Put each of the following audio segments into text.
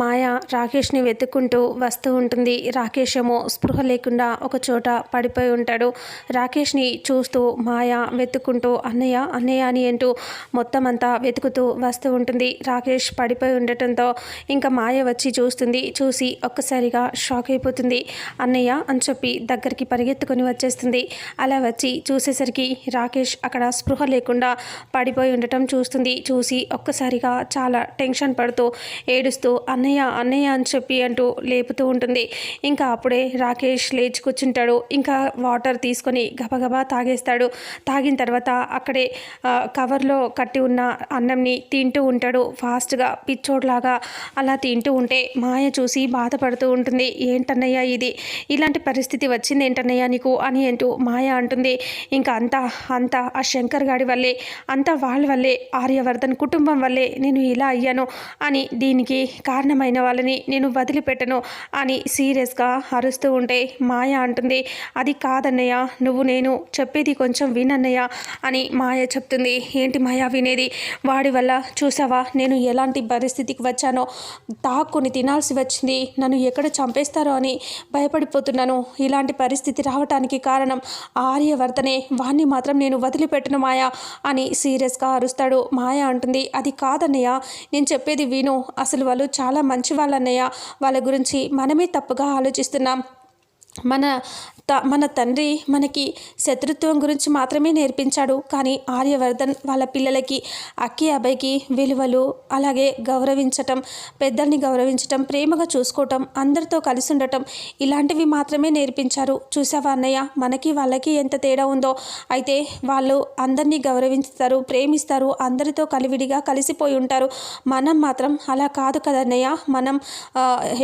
మాయ రాకేష్ని వెతుక్కుంటూ వస్తూ ఉంటుంది. రాకేష్ ఏమో స్పృహ లేకుండా ఒక చోట పడిపోయి ఉంటాడు. రాకేష్ని చూస్తూ మాయ వెతుక్కుంటూ అన్నయ్య అన్నయ్య అని అంటూ మొత్తం అంతా వెతుకుతూ వస్తూ ఉంటుంది. రాకేష్ పడిపోయి ఉండటంతో ఇంకా మాయ వచ్చి చూస్తుంది. చూసి ఒక్కసారిగా షాక్ అయిపోతుంది. అన్నయ్య అని చెప్పి దగ్గరికి పరిగెత్తుకొని వచ్చేస్తుంది. అలా వచ్చి చూసేసరికి రాకేష్ అక్కడ స్పృహ లేకుండా పడిపోయి ఉండటం చూస్తుంది. చూసి ఒక్కసారిగా చాలా టెన్షన్ పడుతూ ఏడుస్తూ అన్నయ్య అన్నయ్య అన్నయ్య అని చెప్పి అంటూ లేపుతూ ఉంటుంది. ఇంకా అప్పుడే రాకేష్ లేచి కూర్చుంటాడు. ఇంకా వాటర్ తీసుకొని గబగబా తాగేస్తాడు. తాగిన తర్వాత అక్కడే కవర్లో కట్టి ఉన్న అన్నంని తింటూ ఉంటాడు. ఫాస్ట్గా పిచ్చోడ్లాగా అలా తింటూ ఉంటే మాయ చూసి బాధపడుతూ ఉంటుంది. ఏంటన్నయ్య ఇది? ఇలాంటి పరిస్థితి వచ్చింది ఏంటన్నయ్య నీకు? అని అంటూ మాయ అంటుంది. ఇంకా అంతా అంతా ఆ శంకర్ గాడి వల్లే అంతా వాళ్ళ వల్లే ఆర్యవర్ధన్ కుటుంబం వల్లే నేను ఇలా అయ్యాను అని దీనికి కారణమైన వాళ్ళని నేను వదిలిపెట్టను అని సీరియస్గా అరుస్తూ ఉంటే మాయ అంటుంది. అది కాదన్నయ్య నువ్వు నేను చెప్పేది కొంచెం వినన్నయ్య అని మాయ చెప్తుంది. ఏంటి మాయ వినేది? వాడి వల్ల చూసావా? నేను ఎలాంటి పరిస్థితికి వచ్చానో? తాక్కుని తినాల్సి వచ్చింది. నన్ను ఎక్కడ చంపేస్తారో అని భయపడిపోతున్నాను. ఇలాంటి పరిస్థితి రావటానికి కారణం ఆర్యవర్ధనే. వాణ్ణి మాత్రం నేను వదిలిపెట్టను మాయ అని సీరియస్గా అరుస్తాడు. మాయ అంటుంది అది కాదన్నయ్య నేను చెప్పేది విను. అసలు వాళ్ళు చాలా మంచి వాళ్ళన్నయ్య వాళ్ళ గురించి మనమే తప్పుగా ఆలోచిస్తున్నాం. మన త మన తండ్రి మనకి శత్రుత్వం గురించి మాత్రమే నేర్పించాడు. కానీ ఆర్యవర్ధన్ వాళ్ళ పిల్లలకి అక్కి అబ్బాయికి విలువలు అలాగే గౌరవించటం పెద్దల్ని గౌరవించటం ప్రేమగా చూసుకోవటం అందరితో కలిసి ఉండటం ఇలాంటివి మాత్రమే నేర్పించారు. చూసావా అన్నయ్య? మనకి వాళ్ళకి ఎంత తేడా ఉందో. అయితే వాళ్ళు అందరినీ గౌరవిస్తారు ప్రేమిస్తారు అందరితో కలివిడిగా కలిసిపోయి ఉంటారు. మనం మాత్రం అలా కాదు కదన్నయ్య మనం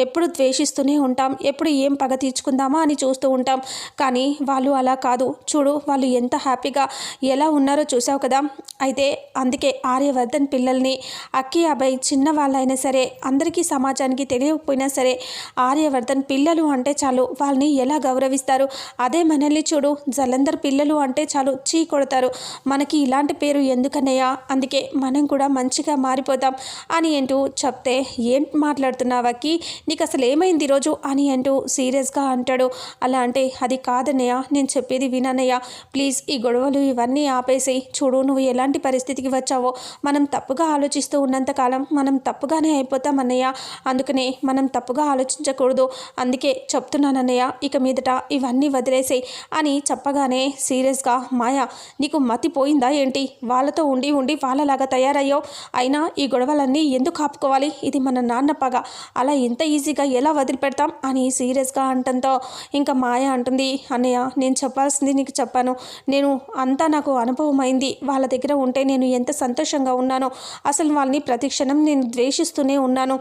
ఎప్పుడు ద్వేషిస్తూనే ఉంటాం ఎప్పుడు ఏం పగ తీర్చుకుందామా అని చూస్తూ ఉంటాం. కానీ వాళ్ళు అలా కాదు. చూడు వాళ్ళు ఎంత హ్యాపీగా ఎలా ఉన్నారో చూసావు కదా? అయితే అందుకే ఆర్యవర్ధన్ పిల్లల్ని అక్కి అబ్బాయి చిన్న వాళ్ళైనా సరే అందరికీ సమాజానికి తెలియకపోయినా సరే ఆర్యవర్ధన్ పిల్లలు అంటే చాలు వాళ్ళని ఎలా గౌరవిస్తారు? అదే మనల్ని చూడు జలంధర్ పిల్లలు అంటే చాలు చీ కొడతారు. మనకి ఇలాంటి పేరు ఎందుకన్నయ్యా? అందుకే మనం కూడా మంచిగా మారిపోతాం అని అంటూ చెప్తే ఏం మాట్లాడుతున్నావాకి నీకు అసలు ఏమైంది ఈరోజు అని అంటూ సీరియస్గా అంటాడు. అలా అంటే అది కాదన్నయ్య నేను చెప్పేది వినన్నయ్య. ప్లీజ్ ఈ గొడవలు ఇవన్నీ ఆపేసి చూడు నువ్వు ఎలాంటి పరిస్థితికి వచ్చావో. మనం తప్పుగా ఆలోచిస్తూ ఉన్నంతకాలం మనం తప్పుగానే అయిపోతాం అన్నయ్య అందుకనే మనం తప్పుగా ఆలోచించకూడదు. అందుకే చెప్తున్నానన్నయ్య ఇక మీదట ఇవన్నీ వదిలేసేయి అని చెప్పగానే సీరియస్గా మాయా నీకు మతి పోయిందా ఏంటి? వాళ్ళతో ఉండి ఉండి వాళ్ళలాగా తయారయ్యావు. అయినా ఈ గొడవలన్నీ ఎందుకు ఆపుకోవాలి? ఇది మన నాన్న పగ. అలా ఇంత ఈజీగా ఎలా వదిలిపెడతాం? అని సీరియస్గా అంటంతో ఇంకా మాయ అంటుంది అన్నయ్య నేను చెప్పాల్సింది నీకు చెప్పాను. నేను అంతా నాకు అనుభవమైంది వాళ్ళ దగ్గర ఉంటే నేను ఎంత సంతోషంగా ఉన్నానో అసలు వాళ్ళని ప్రతి క్షణం నేను ద్వేషిస్తూనే ఉన్నాను.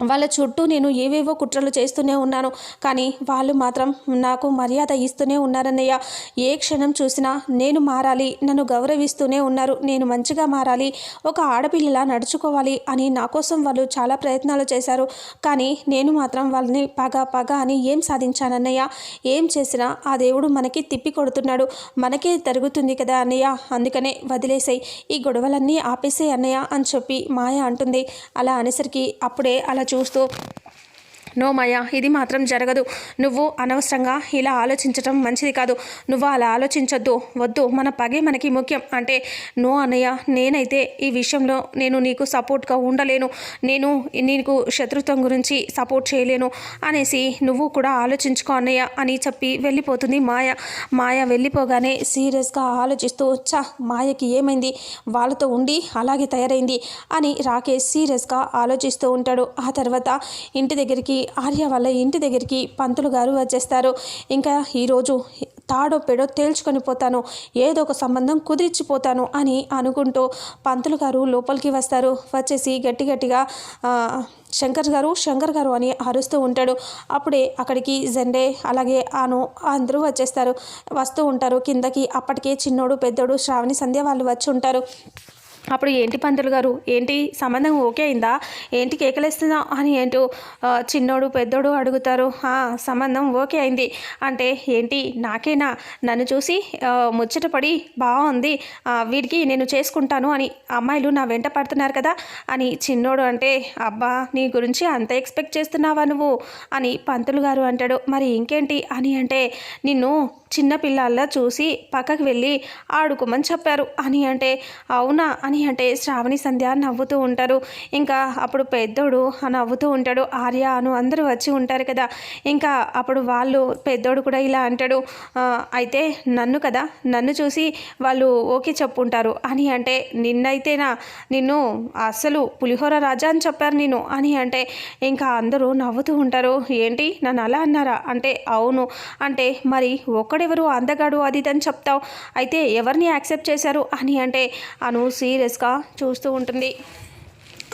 వాళ్ళ చుట్టూ నేను ఏవేవో కుట్రలు చేస్తూనే ఉన్నాను. కానీ వాళ్ళు మాత్రం నాకు మర్యాద ఇస్తూనే ఉన్నారన్నయ్య. ఏ క్షణం చూసినా నేను మారాలి నన్ను గౌరవిస్తూనే ఉన్నారు నేను మంచిగా మారాలి ఒక ఆడపిల్లలా నడుచుకోవాలి అని నా కోసం వాళ్ళు చాలా ప్రయత్నాలు చేశారు. కానీ నేను మాత్రం వాళ్ళని పగ పగ అని ఏం సాధించానన్నయ్య? ఏం చేసినా ఆ దేవుడు మనకి తిప్పి కొడుతున్నాడు. మనకే జరుగుతుంది కదా అన్నయ్య? అందుకనే వదిలేసాయి ఈ గొడవలన్నీ ఆపేసే అన్నయ్య అని చెప్పి మాయ అంటుంది. అలా అనేసరికి అప్పుడే అలా చూస్తూ నో మాయా ఇది మాత్రం జరగదు. నువ్వు అనవసరంగా ఇలా ఆలోచించటం మంచిది కాదు. నువ్వు అలా ఆలోచించొద్దు వద్దు. మన పగే మనకి ముఖ్యం. అంటే నో అన్నయ్య నేనైతే ఈ విషయంలో నేను నీకు సపోర్ట్గా ఉండలేను. నేను నీకు శత్రుత్వం గురించి సపోర్ట్ చేయలేను అనేసి నువ్వు కూడా ఆలోచించుకో అన్నయ్య అని చెప్పి వెళ్ళిపోతుంది మాయ. మాయ వెళ్ళిపోగానే సీరియస్గా ఆలోచిస్తూ చా మాయకి ఏమైంది? వాళ్ళతో ఉండి అలాగే తయారైంది అని రాకేష్ సీరియస్గా ఆలోచిస్తూ ఉంటాడు. ఆ తర్వాత ఇంటి దగ్గరికి ఆర్య వాళ్ళ ఇంటి దగ్గరికి పంతులు గారు వచ్చేస్తారు. ఇంకా ఈరోజు తాడో పెడో తేల్చుకొని పోతాను. ఏదో ఒక సంబంధం కుదిర్చిపోతాను అని అనుకుంటూ పంతులు గారు లోపలికి వస్తారు. వచ్చేసి గట్టి గట్టిగా శంకర్ గారు శంకర్ గారు అని అరుస్తూ ఉంటాడు. అప్పుడే అక్కడికి జెండే అలాగే ఆను అందరూ వచ్చేస్తారు. వస్తూ ఉంటారు. కిందకి అప్పటికే చిన్నోడు పెద్దోడు శ్రావణి సంధ్య వాళ్ళు వచ్చి ఉంటారు. అప్పుడు ఏంటి పంతులు గారు? ఏంటి సంబంధం ఓకే అయిందా? ఏంటి కేకలేస్తుందా? అని ఏంటో చిన్నోడు పెద్దోడు అడుగుతారు. సంబంధం ఓకే అయింది. అంటే ఏంటి? నాకేనా? నన్ను చూసి ముచ్చటపడి బాగుంది వీడికి నేను చేసుకుంటాను అని అమ్మాయిలు నా వెంట పడుతున్నారు కదా అని చిన్నోడు అంటే అబ్బా నీ గురించి అంత ఎక్స్పెక్ట్ చేస్తున్నావా నువ్వు? అని పంతులు గారు అంటాడు. మరి ఇంకేంటి? అని అంటే నిన్ను చిన్న పిల్లల్లా చూసి పక్కకు వెళ్ళి ఆడుకోమని చెప్పారు. అని అంటే అవునా? అని అంటే శ్రావణి సంధ్య నవ్వుతూ ఉంటారు. ఇంకా అప్పుడు పెద్దోడు నవ్వుతూ ఉంటాడు. ఆర్య అను అందరూ వచ్చి ఉంటారు కదా. ఇంకా అప్పుడు వాళ్ళు పెద్దోడు కూడా ఇలా అంటాడు. అయితే నన్ను కదా నన్ను చూసి వాళ్ళు ఓకే చెప్పుంటారు. అని అంటే నిన్నైతేనా? నిన్ను అస్సలు పులిహోర రాజా అని చెప్పారు నేను అని అంటే ఇంకా అందరూ నవ్వుతూ ఉంటారు. ఏంటి? నన్ను అలా అన్నారా? అంటే అవును. అంటే మరి ఒక్కడెవరు అందగాడు అది ఇది అని చెప్తావు. అయితే ఎవరిని యాక్సెప్ట్ చేశారు అని అంటే అను సీరియస్గా చూస్తూ ఉంటుంది.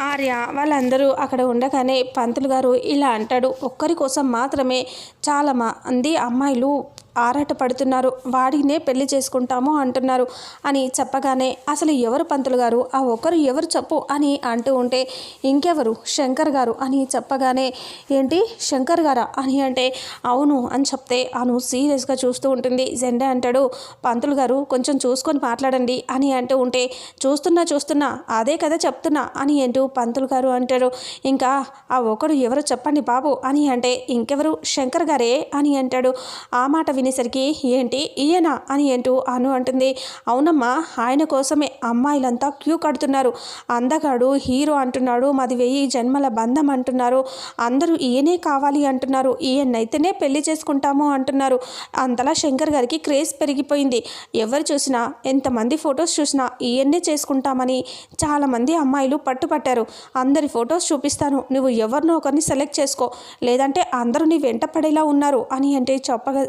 ఆర్య వాళ్ళందరూ అక్కడ ఉండగానే పంతులు గారు ఇలా అంటాడు ఒక్కరి కోసం మాత్రమే చాలా మంది అమ్మాయిలు ఆరాట పడుతున్నారు వాడినే పెళ్ళి చేసుకుంటాము అంటున్నారు. అని చెప్పగానే అసలు ఎవరు పంతులు గారు? ఆ ఒక్కరు ఎవరు చెప్పు అని అంటూ ఉంటే ఇంకెవరు? శంకర్ గారు అని చెప్పగానే ఏంటి? శంకర్ గారా? అని అంటే అవును అని చెప్తే అను సీరియస్గా చూస్తూ ఉంటుంది. జెండా అంటాడు. పంతులు గారు కొంచెం చూసుకొని మాట్లాడండి అని అంటూ ఉంటే చూస్తున్నా చూస్తున్నా అదే కదా చెప్తున్నా అని అంటూ పంతులు గారు అంటారు. ఇంకా ఆ ఒకడు ఎవరు చెప్పండి బాబు అని అంటే ఇంకెవరు? శంకర్ గారే అని అంటాడు. ఆ మాట వినేసరికి ఏంటి? ఈయన? అని అంటూ అను అంటుంది. అవునమ్మా ఆయన కోసమే అమ్మాయిలంతా క్యూ కడుతున్నారు. అందగాడు హీరో అంటున్నాడు మాది వెయ్యి జన్మల బంధం అంటున్నారు. అందరూ ఈయనే కావాలి అంటున్నారు. ఈయనైతేనే పెళ్ళి చేసుకుంటాము అంటున్నారు. అంతలా శంకర్ గారికి క్రేజ్ పెరిగిపోయింది. ఎవరు చూసినా ఎంతమంది ఫొటోస్ చూసినా ఈయన్నే చేసుకుంటామని చాలామంది అమ్మాయిలు పట్టుపట్టారు. అందరి ఫొటోస్ చూపిస్తాను. నువ్వు ఎవరినో ఒకరిని సెలెక్ట్ చేసుకో. లేదంటే అందరూ నీ వెంట పడేలా ఉన్నారు అని అంటే చెప్పగ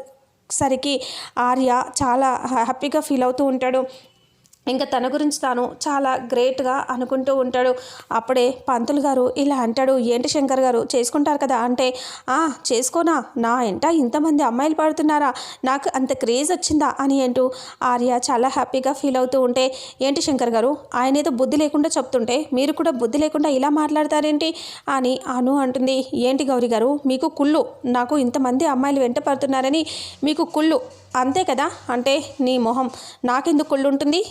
సరికి ఆర్య చాలా హ్యాపీగా ఫీల్ అవుతూ ఉంటాడు. ఇంకా తన గురించి తాను చాలా గ్రేట్గా అనుకుంటూ ఉంటాడు. అప్పుడే పంతులు గారు ఇలా అంటాడు ఏంటి శంకర్ గారు చేసుకుంటారు కదా? అంటే ఆ చేసుకోనా? నా ఎంట ఇంతమంది అమ్మాయిలు పడుతున్నారా? నాకు అంత క్రేజ్ వచ్చిందా? అని అంటూ ఆర్య చాలా హ్యాపీగా ఫీల్ అవుతూ ఉంటే ఏంటి శంకర్ గారు ఆయన ఏదో బుద్ధి లేకుండా చెప్తుంటే మీరు కూడా బుద్ధి లేకుండా ఇలా మాట్లాడతారేంటి? అని అను అంటుంది. ఏంటి గౌరీ గారు మీకు కుళ్ళు నాకు ఇంతమంది అమ్మాయిలు వెంట పడుతున్నారని మీకు కుళ్ళు అంతే కదా? అంటే నీ మొహం నాకెందుకు కుళ్ళు ఉంటుంది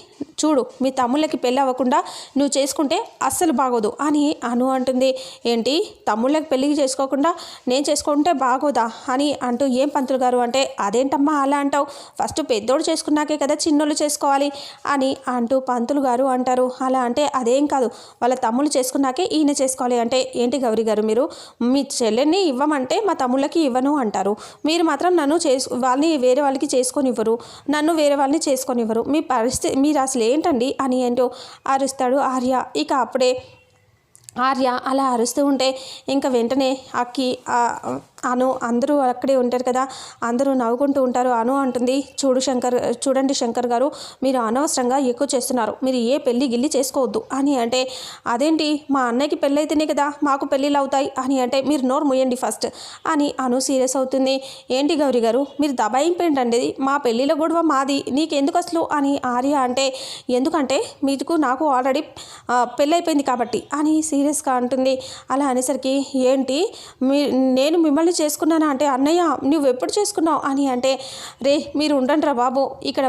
చూడు మీ తమ్ముళ్ళకి పెళ్ళి అవ్వకుండా నువ్వు చేసుకుంటే అస్సలు బాగోదు. అని అను అంటుంది. ఏంటి? తమ్ముళ్ళకి పెళ్ళి చేసుకోకుండా నేను చేసుకుంటే బాగోదా? అని అంటూ ఏం పంతులు గారు అంటే అదేంటమ్మా అలా అంటావు? ఫస్ట్ పెద్దోడు చేసుకున్నాకే కదా చిన్నోళ్ళు చేసుకోవాలి అని అంటూ పంతులు గారు అంటారు. అలా అంటే అదేం కాదు. వాళ్ళ తమ్ముళ్ళు చేసుకున్నాకే ఈయన చేసుకోవాలి అంటే ఏంటి గౌరీ గారు మీరు? మీ చెల్లెల్ని ఇవ్వమంటే మా తమ్ముళ్ళకి ఇవ్వను అంటారు. మీరు మాత్రం నన్ను చేసు వాళ్ళని వేరే వాళ్ళకి చేసుకొనివ్వరు. నన్ను వేరే వాళ్ళని చేసుకొని ఇవ్వరు మీ పరిస్థితి మీరు అసలు ఏంటండి అని ఏంటో అరుస్తాడు ఆర్య. ఇక అప్పుడే ఆర్య అలా అరుస్తూ ఉంటే ఇంకా వెంటనే అక్కి అను అందరూ అక్కడే ఉంటారు కదా అందరూ నవ్వుకుంటూ ఉంటారు. అను అంటుంది చూడు శంకర్ చూడండి శంకర్ గారు మీరు అనవసరంగా ఎక్కువ చేస్తున్నారు. మీరు ఏ పెళ్ళి గిల్లి చేసుకోవద్దు. అని అంటే అదేంటి? మా అన్నయ్యకి పెళ్ళైతేనే కదా మాకు పెళ్ళిళ్ళు అవుతాయి. అని అంటే మీరు నోరు ముయ్యండి ఫస్ట్. అని అను సీరియస్ అవుతుంది. ఏంటి గౌరీ గారు మీరు దబాయింపేంటండి మా పెళ్ళిళ్ళ గొడవ మాది నీకెందుకు అసలు? అని ఆర్య అంటే ఎందుకంటే మీకు నాకు ఆల్రెడీ పెళ్ళైపోయింది కాబట్టి. అని సీరియస్గా అంటుంది. అలా అనేసరికి ఏంటి? మీ నేను మిమ్మల్ని చేసుకున్నానా అంటే అన్నయ్య నువ్వు ఎప్పుడు చేసుకున్నావు? అని అంటే రే మీరు ఉండండి రా బాబు ఇక్కడ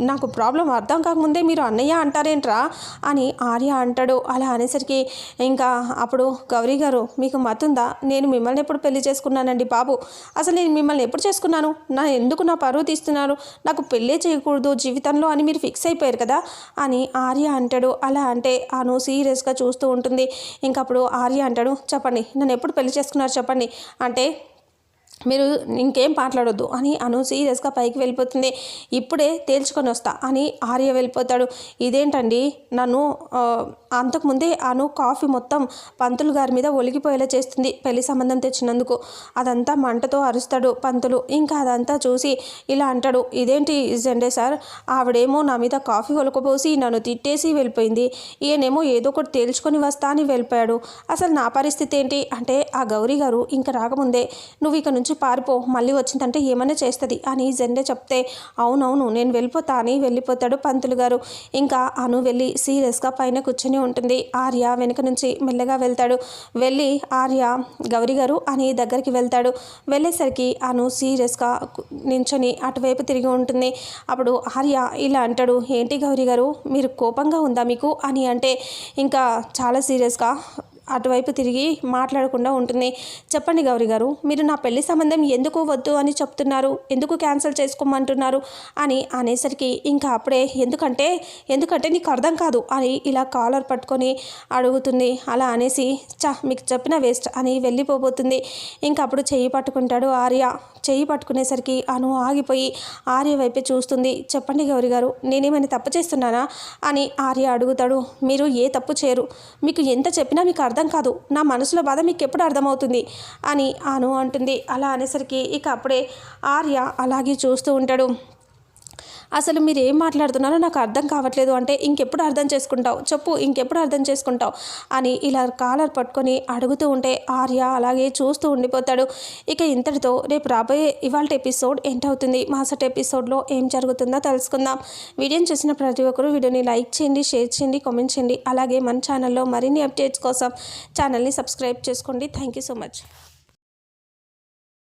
నాకు ప్రాబ్లం అర్థం కాకముందే మీరు అన్నయ్య అంటారేంట్రా? అని ఆర్య అంటాడు. అలా అనేసరికి ఇంకా అప్పుడు గౌరీ గారు మీకు మతుందా? నేను మిమ్మల్ని ఎప్పుడు పెళ్ళి చేసుకున్నానండి బాబు. అసలు నేను మిమ్మల్ని ఎప్పుడు చేసుకున్నాను? నా ఎందుకు నా పరువు తీస్తున్నారు? నాకు పెళ్ళే చేయకూడదు జీవితంలో అని మీరు ఫిక్స్ అయిపోయారు కదా? అని ఆర్య అంటాడు. అలా అంటే అను సీరియస్గా చూస్తూ ఉంటుంది. ఇంకప్పుడు ఆర్య అంటాడు చెప్పండి నన్ను ఎప్పుడు పెళ్ళి చేసుకున్నారు చెప్పండి? అంటే మీరు ఇంకేం మాట్లాడొద్దు అని అను సీరియస్గా పైకి వెళ్ళిపోతుంది. ఇప్పుడే తేల్చుకొని వస్తా అని ఆర్య వెళ్ళిపోతాడు. ఇదేంటండి? నన్ను ఆ, అంతకుముందే అను కాఫీ మొత్తం పంతులు గారి మీద ఒలిగిపోయేలా చేస్తుంది పెళ్ళి సంబంధం తెచ్చినందుకు. అదంతా మంటతో అరుస్తాడు పంతులు. ఇంకా అదంతా చూసి ఇలా అంటాడు. ఇదేంటి జెండే సార్? ఆవిడేమో నా మీద కాఫీ ఒలకపోసి నన్ను తిట్టేసి వెళ్ళిపోయింది. ఈయనేమో ఏదో ఒకటి తేల్చుకొని వస్తా అని వెళ్ళిపోయాడు. అసలు నా పరిస్థితి ఏంటి? అంటే ఆ గౌరీ గారు ఇంకా రాకముందే నువ్వు ఇక నుంచి నుంచి పారిపో మళ్ళీ వచ్చిందంటే ఏమైనా చేస్తుంది? అని జెండే చెప్తే అవునవును నేను వెళ్ళిపోతా అని వెళ్ళిపోతాడు పంతులు గారు. ఇంకా అను వెళ్ళి సీరియస్గా పైన కూర్చొని ఉంటుంది. ఆర్య వెనుక నుంచి మెల్లగా వెళ్తాడు. వెళ్ళి ఆర్య గౌరీ గారు అని దగ్గరికి వెళ్తాడు. వెళ్ళేసరికి అను సీరియస్గా నించొని అటువైపు తిరిగి ఉంటుంది. అప్పుడు ఆర్య ఇలా అంటాడు ఏంటి గౌరీ గారు మీరు కోపంగా ఉందా మీకు? అని అంటే ఇంకా చాలా సీరియస్గా అటువైపు తిరిగి మాట్లాడకుండా ఉంటుంది. చెప్పండి గౌరీ గారు మీరు నా పెళ్ళి సంబంధం ఎందుకు వద్దు అని చెప్తున్నారు? ఎందుకు క్యాన్సిల్ చేసుకోమంటున్నారు? అని అనేసరికి ఇంకా అప్పుడే ఎందుకంటే ఎందుకంటే నీకు అర్థం కాదు అని ఇలా కాలర్ పట్టుకొని అడుగుతుంది. అలా అనేసి చా మీకు చెప్పిన వేస్ట్ అని వెళ్ళిపోబోతుంది. ఇంకా అప్పుడు చెయ్యి పట్టుకుంటాడు ఆర్య. చెయ్యి పట్టుకునేసరికి అను ఆగిపోయి ఆర్య వైపే చూస్తుంది. చెప్పండి గౌరీ గారు నేనేమైనా తప్పు చేస్తున్నానా? అని ఆర్య అడుగుతాడు. మీరు ఏ తప్పు చేయరు. మీకు ఎంత చెప్పినా మీకు అర్థం కాదు. నా మనసులో బాధ మీకు ఎప్పుడు అర్థమవుతుంది? అని అను అంటుంది. అలా అనేసరికి ఇక అప్పుడే ఆర్య అలాగే చూస్తూ ఉంటాడు. అసలు మీరు ఏం మాట్లాడుతున్నారో నాకు అర్థం కావట్లేదు అంటే ఇంకెప్పుడు అర్థం చేసుకుంటావు? చెప్పు ఇంకెప్పుడు అర్థం చేసుకుంటావు? అని ఇలా కాలర్ పట్టుకొని అడుగుతూ ఉంటే ఆర్య అలాగే చూస్తూ ఉండిపోతాడు. ఇక ఇంతటితో రేపు రాబోయే ఇవాళ ఎపిసోడ్ ఏంటవుతుంది మాసటి ఎపిసోడ్లో ఏం జరుగుతుందో తెలుసుకుందాం. వీడియోని చూసిన ప్రతి ఒక్కరూ వీడియోని లైక్ చేయండి షేర్ చేయండి కామెంట్ చేయండి. అలాగే మన ఛానల్లో మరిన్ని అప్డేట్స్ కోసం ఛానల్ని సబ్స్క్రైబ్ చేసుకోండి. Thank you so much.